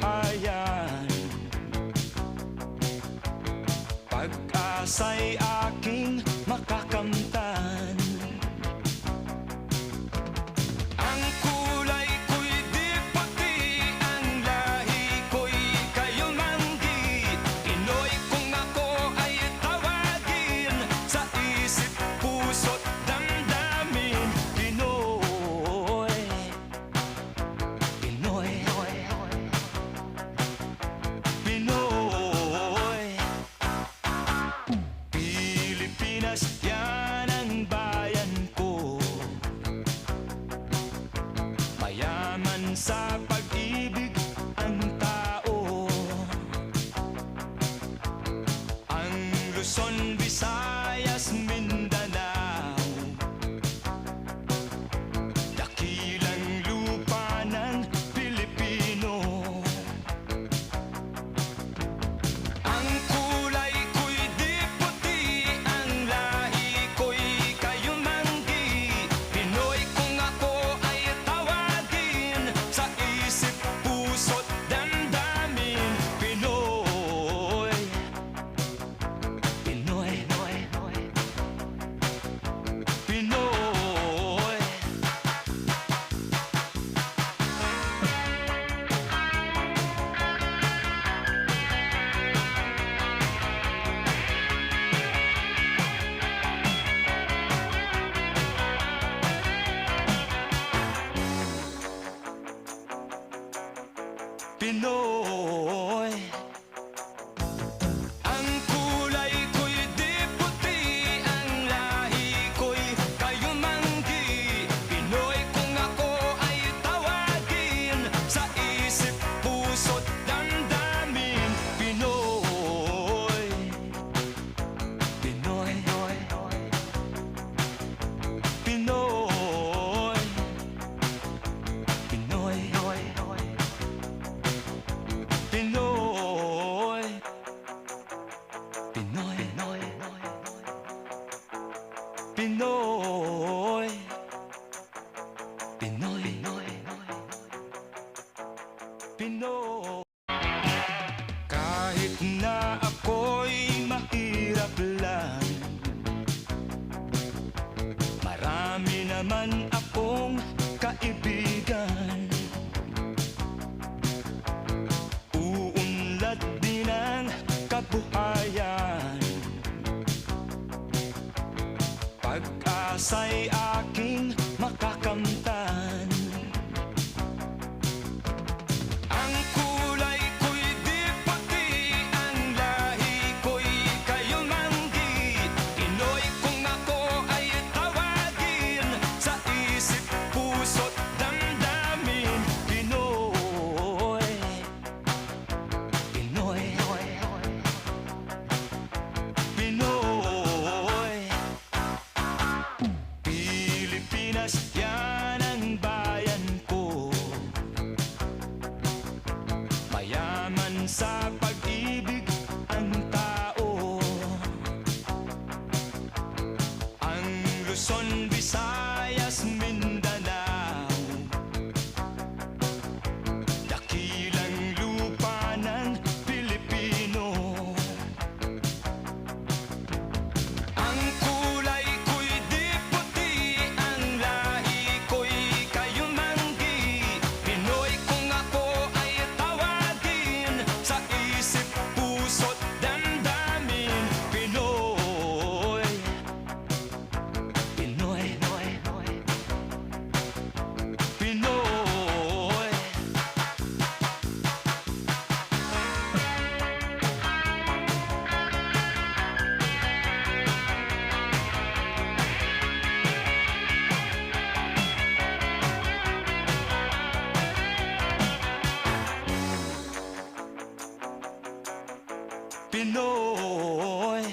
Ayan Pag-asay know. Pinoy. Pinoy. Pinoy. Pinoy. Pinoy. Pinoy. Kahit na ako'y mahirap lang Marami naman akong ใส่ inside by Pinoy